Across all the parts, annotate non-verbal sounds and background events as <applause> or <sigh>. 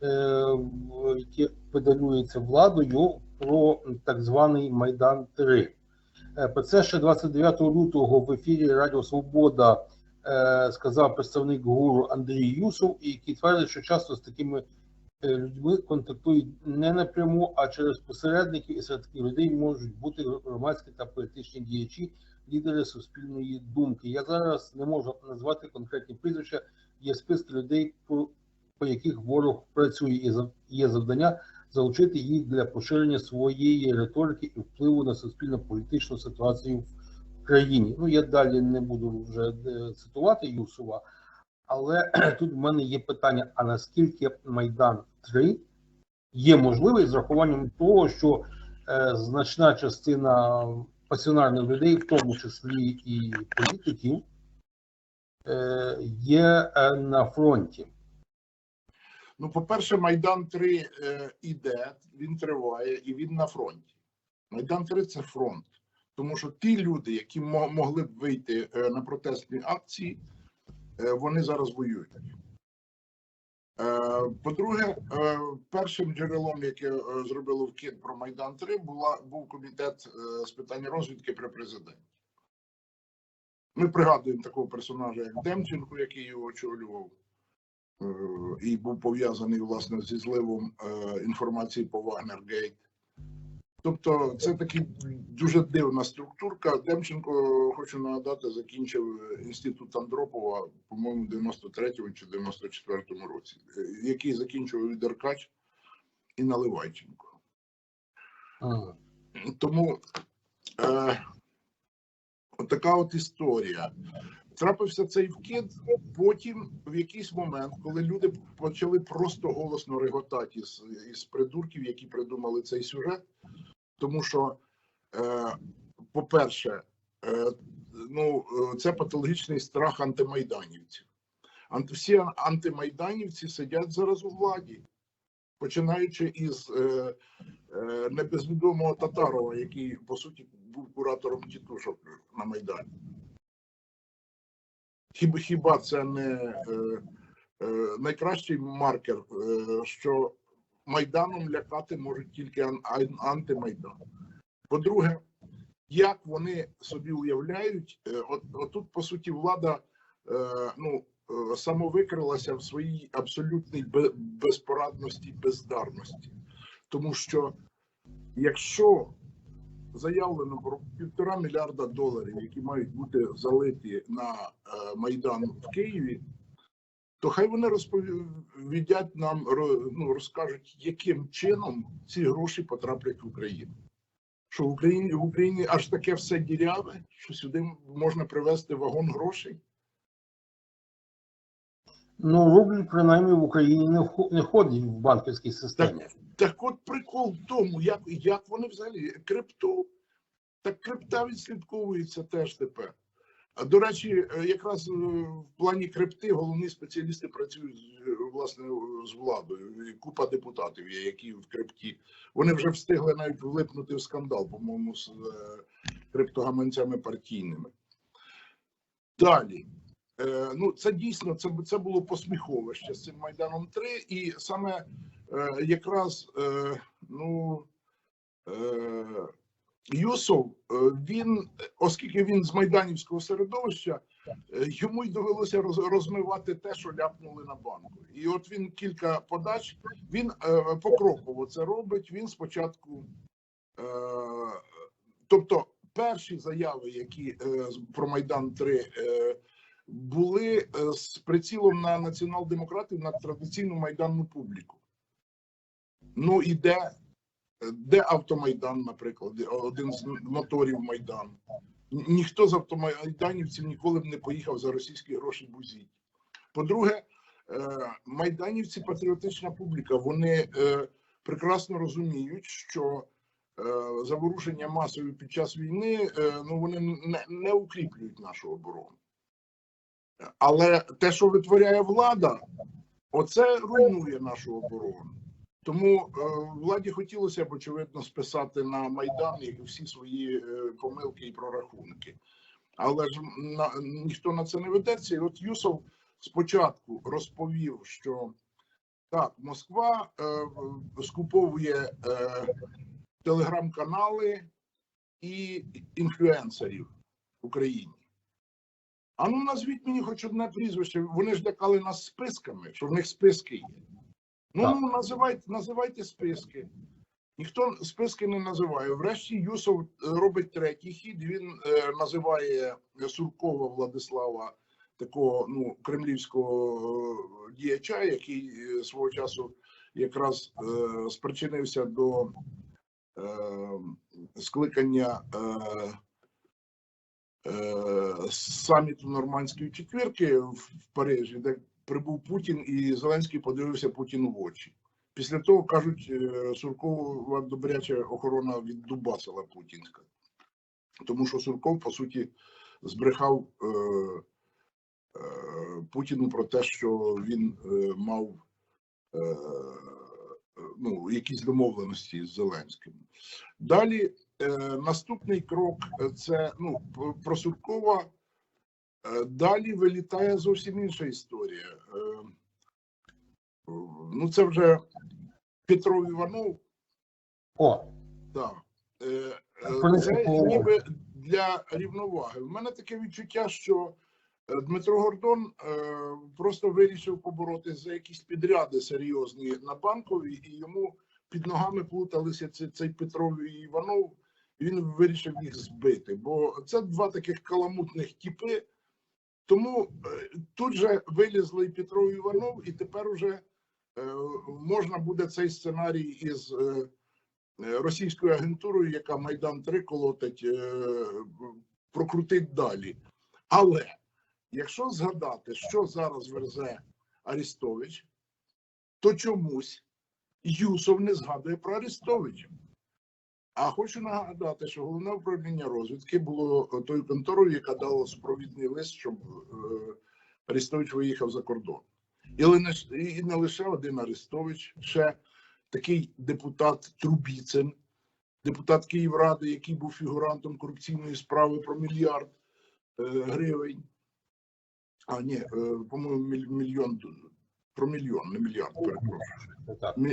в- яке педалюється владою про так званий Майдан 3 Е, Про це ще 29 лютого в ефірі Радіо Свобода е, сказав представник гуру Андрій Юсов, який твердить, що часто з такими е, людьми контактують не напряму, а через посередників, і серед таких людей можуть бути громадські та політичні діячі, лідери суспільної думки. Я зараз не можу назвати конкретні прізвища. Є списки людей, по, яких ворог працює, і є завдання залучити їх для поширення своєї риторики і впливу на суспільно-політичну ситуацію в країні. Ну я далі не буду вже е, цитувати Юсова, але <clears throat> тут в мене є питання: а наскільки Майдан 3 є можливий з рахуванням того, що е, значна частина пасіонарних людей, в тому числі і політиків, е, є е, на фронті. Ну, по-перше, Майдан 3 е, іде, він триває і він на фронті. Майдан 3 це фронт. Тому що ті люди, які могли б вийти е, на протестні акції, е, вони зараз воюють. Е, По-друге, е, першим джерелом, яке е, зробило вкид про Майдан 3 була, був комітет е, з питань розвідки при президенті. Ми пригадуємо такого персонажа, як Демченко, який його очолював і був пов'язаний власне зі зливом е, інформації по Вагнергейт. Тобто, це таки дуже дивна структурка. Демченко, хочу нагадати, закінчив е, інститут Андропова, по-моєму, в 93-му чи 94-му році, е, який закінчував і Деркач і Наливайченко. Ага. Тому е, така от історія. Трапився цей вкид. Потім, в якийсь момент, коли люди почали просто голосно реготати із, із придурків, які придумали цей сюжет, тому що, е, по-перше, е, ну, це патологічний страх антимайданівців. Анти, всі антимайданівці сидять зараз у владі, починаючи із е, е, небезвідомого Татарова, який по суті був куратором тітушок на Майдані. Хіба, хіба це не е, е, найкращий маркер, е, що Майданом лякати можуть тільки ан, ан- антимайдан. По-друге, як вони собі уявляють, от, отут, по суті, влада ну, самовикрилася в своїй абсолютній бе- безпорадності, бездарності. Тому що якщо заявлено про півтора мільярда доларів, які мають бути залиті на е, Майдан в Києві, то хай вони розповідять нам, ну, розкажуть, яким чином ці гроші потраплять в Україну. Що в Україні в Україні аж таке все діряве, що сюди можна привезти вагон грошей. Ну, рубль, принаймні, в Україні не ходить в банківській системі. Так от прикол в тому, як, як вони взагалі крипту, так крипта відслідковується теж тепер. А до речі, е, якраз е, в плані крипти головні спеціалісти працюють е, власне з владою. І Купа депутатів є, які в крипті. Вони вже встигли навіть влипнути в скандал, по-моєму, з криптогаманцями партійними. Далі. Е, ну, це дійсно це, це було посміховище з цим Майданом 3, і саме е, якраз е, ну, е, Юсов, е, він, оскільки він з майданівського середовища, е, йому й довелося роз, розмивати те, що ляпнули на банку. І от він кілька подач, він покроково це робить. Він спочатку, тобто, перші заяви, які про Майдан 3 е, були е, з прицілом на націонал-демократів на традиційну майданну публіку. Ну і де, де автомайдан, наприклад, один з моторів Майдану. Ніхто з автомайданівців ніколи б не поїхав за російські гроші бузіть. По-друге, е, майданівці патріотична публіка. Вони е, прекрасно розуміють, що заворушення масові під час війни ну вони не, не укріплюють нашу оборону. Але те, що витворяє влада, оце руйнує нашу оборону. Тому е, владі хотілося б, очевидно, списати на Майдан всі свої е, помилки і прорахунки. Але ж на, ніхто на це не ведеться. І от Юсов спочатку розповів, що Так, Москва е, скуповує е, телеграм-канали і інфлюенсерів в Україні. А ну назвіть мені хоч одне прізвище. Вони ж лякали нас списками, що в них списки є. Ну, Так. ну називайте, називайте списки. Ніхто списки не називає. Врешті Юсов е, робить третій хід. Він е, називає Суркова Владислава такого ну кремлівського е, діяча, який е, свого часу якраз е, спричинився до е, скликання е, саміту нормандської четвірки в, Парижі, де прибув Путін, і Зеленський подивився Путіну в очі. Після того кажуть, е, Суркова добряча охорона віддубасила путінська, тому що Сурков, по суті, збрехав е, е, Путіну про те, що він е, мав е, ну, якісь домовленості з Зеленським. Далі е, наступний крок е, це ну, п- про Суркова. Е, Далі вилітає зовсім інша історія. Е, е, Ну, це вже Петро Іванов. О, Так. Е, е, Це ніби для рівноваги. У мене таке відчуття, що е, Дмитро Гордон е, просто вирішив поборотися за якісь підряди серйозні на банковій, і йому під ногами плуталися цей Петро і Іванов. Він вирішив їх збити, бо це два таких каламутних тіпи. Тому е, тут же вилізли і Петро і Іванов, і тепер уже е, можна буде цей сценарій із е, російською агентурою, яка Майдан 3 колотить, прокрутить далі. Але якщо згадати, що зараз верзе Арістович, то чомусь Юсов не згадує про Арістовича. А хочу нагадати, що головне управління розвідки було тою конторою, яка дала супровідний лист, щоб е, Арістович виїхав за кордон. І не, і не лише один Арестович, ще такий депутат Трубіцин, депутат Київради, який був фігурантом корупційної справи про мільярд е, гривень. А, ні, е, по-моєму, міль- мільйон про мільйон, не мільярд, перепрошую.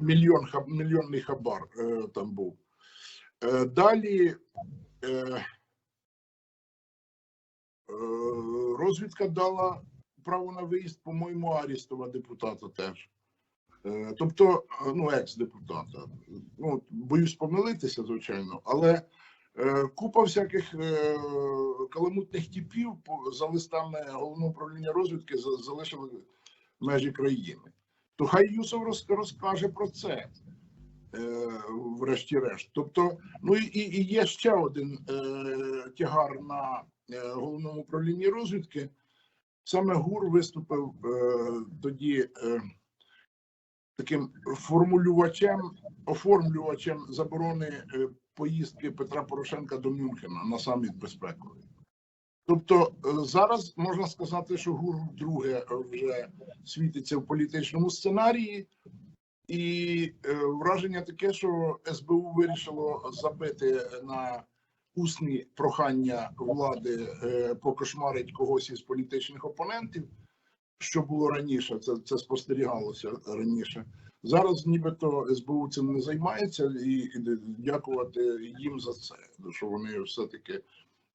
Мільйон хаб- мільйонний хабар е, там був. Е, далі е, е, розвідка дала право на виїзд, по-моєму, Арістова депутата теж. Тобто, ну, екс-депутата. Ну, боюсь помилитися, звичайно, але купа всяких каламутних типів за листами головного управління розвідки за- залишили межі країни. То хай Юсов розкаже про це. Е, Врешті-решт. Тобто, ну і, і є ще один е, тягар на е, головному управлінні розвідки. Саме ГУР виступив е, тоді е, таким формулювачем, оформлювачем заборони е, поїздки Петра Порошенка до Мюнхена на саміт безпековий. Тобто зараз можна сказати, що ГУР вдруге вже світиться в політичному сценарії, і е, враження таке, що СБУ вирішило забити на усні прохання влади е, покошмарить когось із політичних опонентів, що було раніше, це, це спостерігалося раніше. Зараз нібито СБУ цим не займається, і, дякувати їм за це, що вони все-таки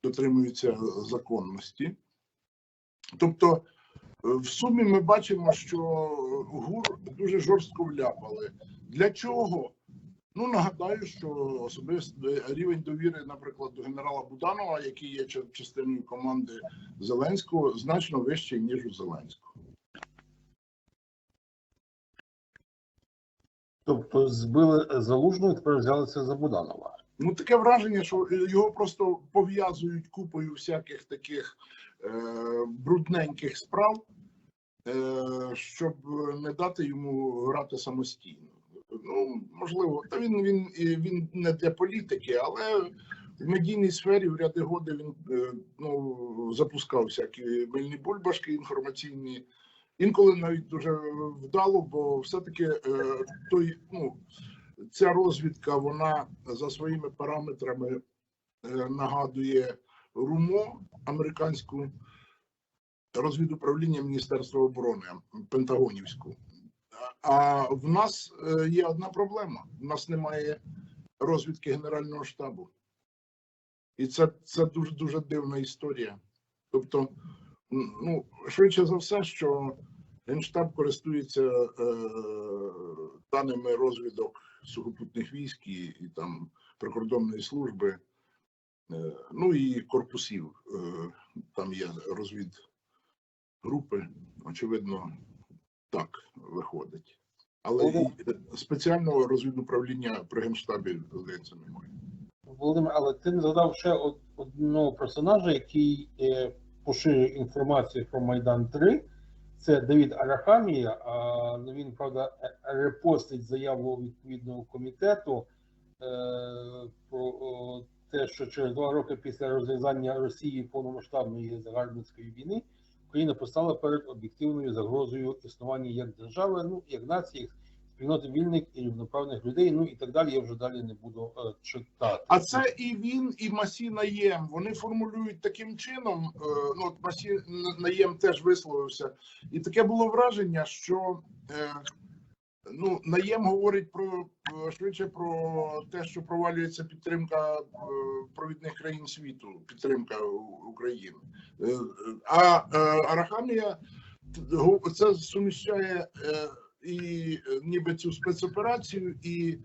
дотримуються законності. Тобто, в сумі ми бачимо, що ГУР дуже жорстко вляпали. Для чого? Ну нагадаю, що особистий рівень довіри, наприклад, до генерала Буданова, який є частиною команди Зеленського, значно вищий ніж у Зеленського. Тобто збили залужну і тепер взялися за Буданова. Ну таке враження, що його просто пов'язують купою всяких таких е, брудненьких справ, щоб не дати йому грати самостійно. Ну можливо, та він він він не для політики, але в медійній сфері в ряди годи він е, ну запускав всякі мильні бульбашки інформаційні. Інколи навіть дуже вдало, бо все-таки е, той, ну, ця розвідка, вона за своїми параметрами е, нагадує РУМО, американську розвідуправління Міністерства оборони Пентагонівську. А в нас е, є одна проблема: в нас немає розвідки Генерального штабу. І це, це дуже дуже дивна історія. Тобто, ну, швидше за все, що Генштаб користується е, даними розвідок сухопутних військ і, і там прикордонної служби, е, ну і корпусів. Е, там є розвідгрупи, очевидно, так виходить. Але і е, спеціального розвідуправління при Генштабі, здається, немає. Володимир, але ти не згадав ще одного персонажа, який е, поширює інформацію про Майдан 3. Це Давід Арахамія. А ну, він, правда, е- репостить заяву відповідного комітету е, про те, що через два роки після розв'язання Росії повномасштабної загарбницької війни Україна постала перед об'єктивною загрозою існування як держави, ну як нації, спільноти вільних і рівноправних людей, ну і так далі. Я вже далі не буду е, читати. А це і він, і Масі Наєм. Вони формулюють таким чином. е, Ну, Масі Наєм теж висловився, і таке було враження, що е, ну, Наєм говорить про е, швидше про те, що провалюється підтримка е, провідних країн світу, підтримка України. Е, А Арахамія це суміщає і ніби цю спецоперацію і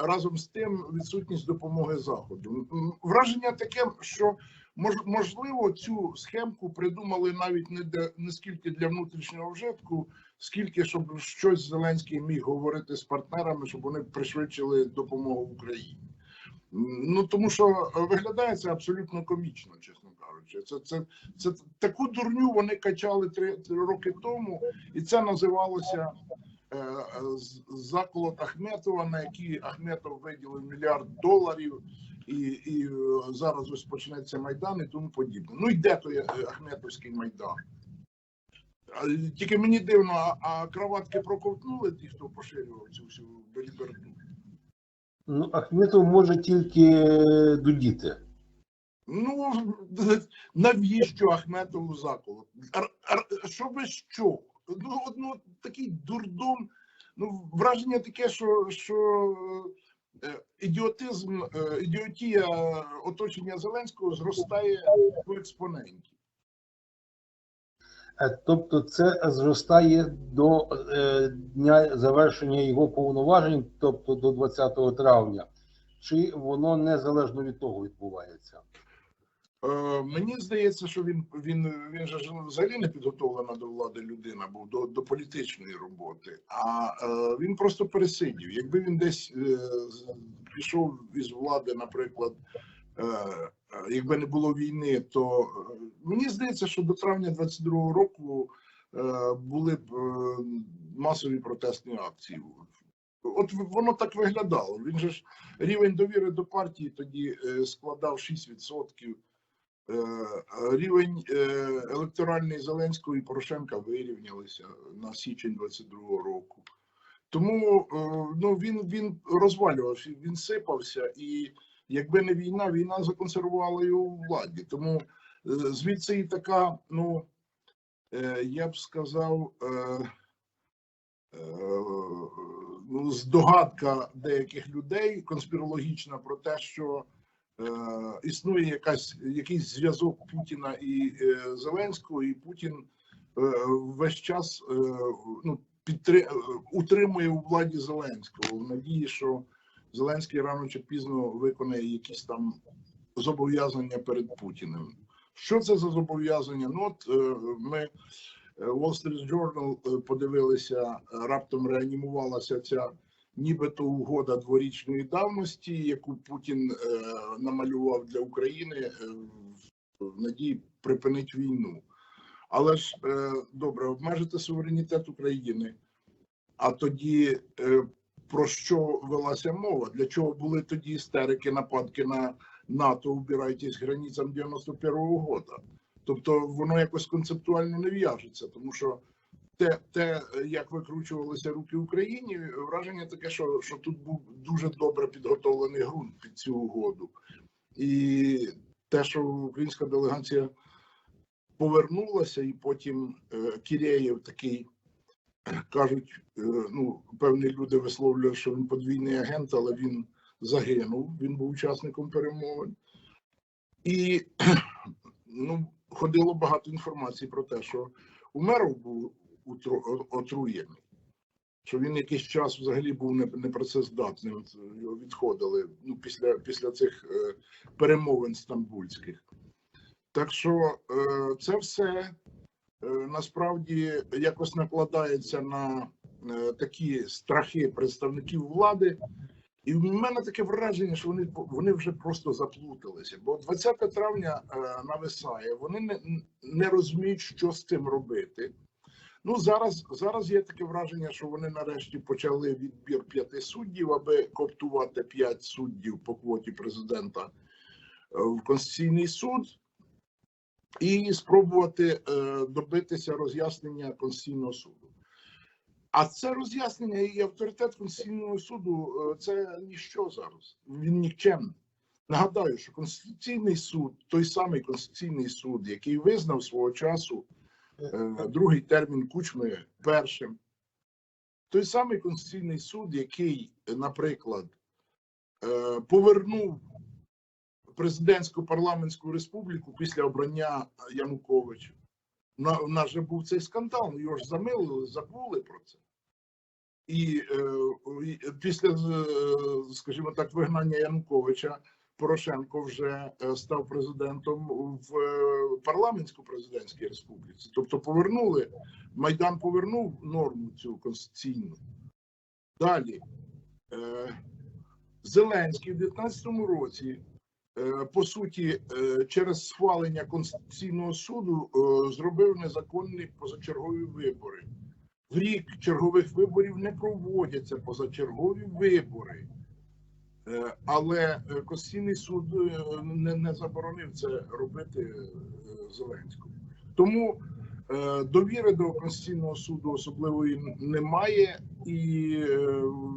разом з тим відсутність допомоги заходу. Враження таке, що мож- можливо цю схемку придумали навіть не для не скільки для внутрішнього вжитку, скільки щоб щось Зеленський міг говорити з партнерами, щоб вони пришвидшили допомогу Україні. Ну тому що е, виглядає це абсолютно комічно, чесно кажучи. Це, це, це таку дурню вони качали три, три роки тому, і це називалося е, е, заколот Ахметова, на який Ахметов виділив мільярд доларів, і, і е, зараз ось почнеться майдан і тому подібне. Ну і де той Ахметовський майдан? Тільки мені дивно, а, кроватки проковтнули ті, хто поширював цю всю беліберду. Ну, Ахметов може тільки дудіти. Ну <laughs> навіщо Ахметову заколот? Що без що? Ну, ну такий дурдом. Ну, враження таке, що, що е, ідіотизм, е, ідіотія оточення Зеленського зростає в експоненті. Е, Тобто це зростає до дня завершення його повноважень, тобто до 20 травня. Чи воно незалежно від того відбувається? Е, мені здається, що він він він же взагалі не підготовлена до влади людина, був до, до політичної роботи. А е, він просто пересидів. Якби він десь е, пішов із влади, наприклад, е, е, якби не було війни, то е, мені здається, що до травня 22-го року е, були б е, масові протестні акції. От воно так виглядало. Він же ж рівень довіри до партії тоді е, складав 6%. Е, Рівень е, електоральний Зеленського і Порошенка вирівнялися на січень 22-го року. Тому е, ну, він, він розвалювався, він сипався, і якби не війна, війна законсервувала його у владі. Тому звідси і така, ну я б сказав, ну, здогадка деяких людей конспірологічна про те, що існує якась якийсь зв'язок Путіна і е, Зеленського, і Путін е, весь час е, ну, підтри... е, утримує у владі Зеленського в надії, що Зеленський рано чи пізно виконає якісь там зобов'язання перед Путіним. Що це за зобов'язання? Ну, от е, ми е, Wall Street Journal е, подивилися, е, раптом реанімувалася ця нібито угода дворічної давності, яку Путін е, намалював для України е, в- надії припинити війну. Але ж е, добре, обмежити суверенітет України. А тоді про що велася мова? Для чого були тоді істерики, нападки на НАТО, убирайтесь границям 91-го года? Тобто воно якось концептуально не в'яжеться, тому що те, те, як викручувалися руки Україні, враження таке, що, що тут був дуже добре підготовлений ґрунт під цю угоду. І те, що українська делегація повернулася, і потім е, Кірєєв такий кажуть, е, ну, певні люди висловлюють, що він подвійний агент, але він загинув, він був учасником перемовин. І <clears throat> ну, ходило багато інформації про те, що Умеров був отруєний, що він якийсь час взагалі був не- непрацездатним, його відходили ну, після, після цих е, перемовин стамбульських. Так що е, це все е, насправді якось накладається на е, такі страхи представників влади. І в мене таке враження, що вони вони вже просто заплуталися. Бо 20 травня е, нависає, вони не, не розуміють, що з цим робити. Ну зараз, зараз є таке враження, що вони нарешті почали відбір п'яти суддів, аби коптувати п'ять суддів по квоті президента е, в Конституційний суд і спробувати е, добитися роз'яснення Конституційного суду. А це роз'яснення і авторитет Конституційного суду е, це ніщо зараз. Він нікчемний. Нагадаю, що Конституційний суд, той самий Конституційний суд, який визнав свого часу другий термін Кучми першим, той самий Конституційний суд, який, е, наприклад, е, повернув президентську парламентську республіку після обрання Януковича. У нас же був цей скандал, його ж замилили, забули про це. І е, і після, е, скажімо так, вигнання Януковича Порошенко вже е, став президентом в е, парламентсько-президентській республіці. Тобто повернули, Майдан повернув норму цю конституційну. Далі е, Зеленський в 19-му році по суті, через схвалення Конституційного суду зробив незаконні позачергові вибори. В рік чергових виборів не проводяться позачергові вибори. Е, Але е, Конституційний суд е, не, не заборонив це робити Зеленському. Тому довіри до Конституційного суду особливої немає, і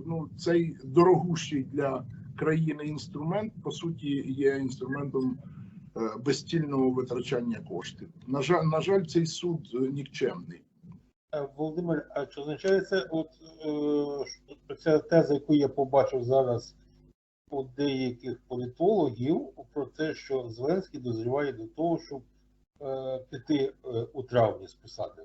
ну, цей дорогущий для країни інструмент по суті є інструментом безцільного витрачання коштів. На жаль, на жаль, цей суд нікчемний. Володимир, а чи означає це, от ця теза, яку я побачив зараз у деяких політологів, про те, що Зеленський дозріває до того, щоб е, піти е, у травні з посади?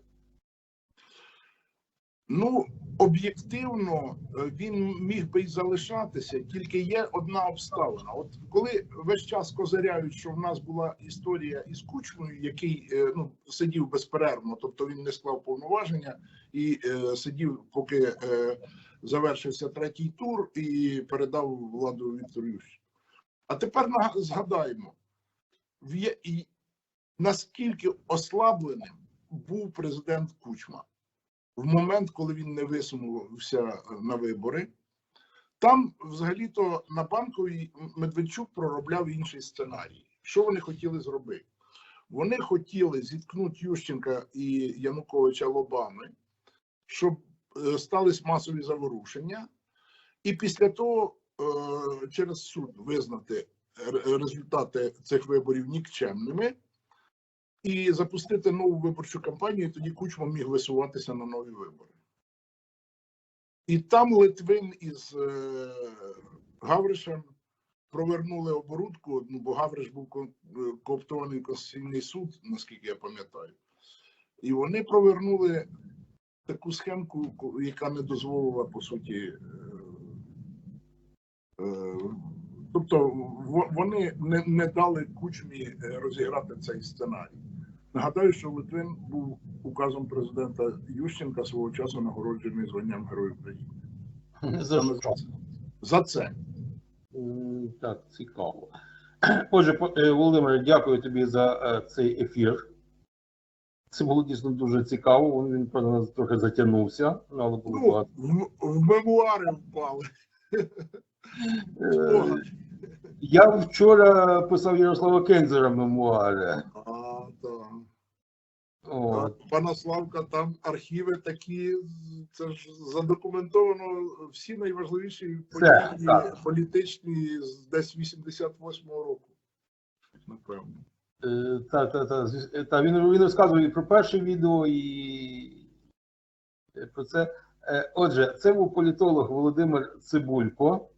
Ну, об'єктивно, е, він міг би й залишатися, тільки є одна обставина. От коли весь час козиряють, що в нас була історія із Кучмою, який е, ну, сидів безперервно, тобто він не склав повноваження і е, сидів, поки е, завершився третій тур, і передав владу Віктору Ющенку. А тепер згадаємо, наскільки ослабленим був президент Кучма в момент, коли він не висунувся на вибори. Там, взагалі-то, на банковій Медведчук проробляв інший сценарій. Що вони хотіли зробити? Вони хотіли зіткнути Ющенка і Януковича лобами, щоб е, стались масові заворушення, і після того е, через суд визнати результати цих виборів нікчемними і запустити нову виборчу кампанію, і тоді Кучма міг висуватися на нові вибори. І там Литвин із е, Гавришем провернули оборудку, ну, бо Гавриш був е, кооптований в Конституційний суд, наскільки я пам'ятаю. І вони провернули таку схемку, яка не дозволила, по суті, е, е, тобто вони не, не дали кучмі е, розіграти цей сценарій. Нагадаю, що Литвин був указом президента Ющенка свого часу нагороджений званням Герой України. За що? за це. За це. Так, цікаво. Отже, Володимире, дякую тобі за цей ефір. Це було дійсно дуже цікаво. Він правда, трохи затягнувся, але було Ну, багато. в, в мемуари впали. Е, Я вчора писав Ярослава Кензера мемуари. А, так. От. Пана Славка, там архіви такі, це ж задокументовано всі найважливіші події політичні з десь 88-го року. Напевно. Е, Та, та, та, е, та, він, він розказує і про перше відео, і, е, про це. Отже, це був політолог Володимир Цибулько.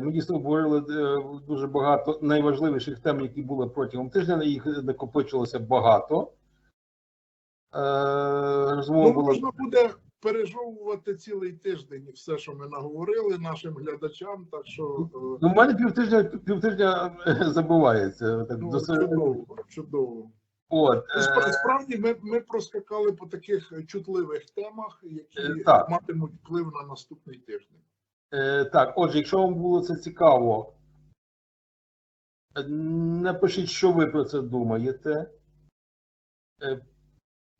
Ми дійсно обговорили дуже багато найважливіших тем, які були протягом тижня. Їх накопичилося багато. Розмова Ну, була можна буде пережовувати цілий тиждень і все, що ми наговорили нашим глядачам. Так що е, Ну, в мене півтижня, півтижня е, забувається. Так, ну, досить- чудово, чудово. От, е, Справді ми, ми проскакали по таких чутливих темах, які так. матимуть вплив на наступний тиждень. е, так, отже, якщо вам було це цікаво, напишіть, що ви про це думаєте. Е,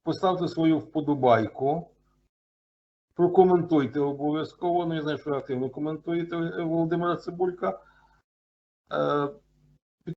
Поставте свою вподобайку. Прокоментуйте обов'язково. Не знаю, що активно коментуєте Володимира Цибулька. Е,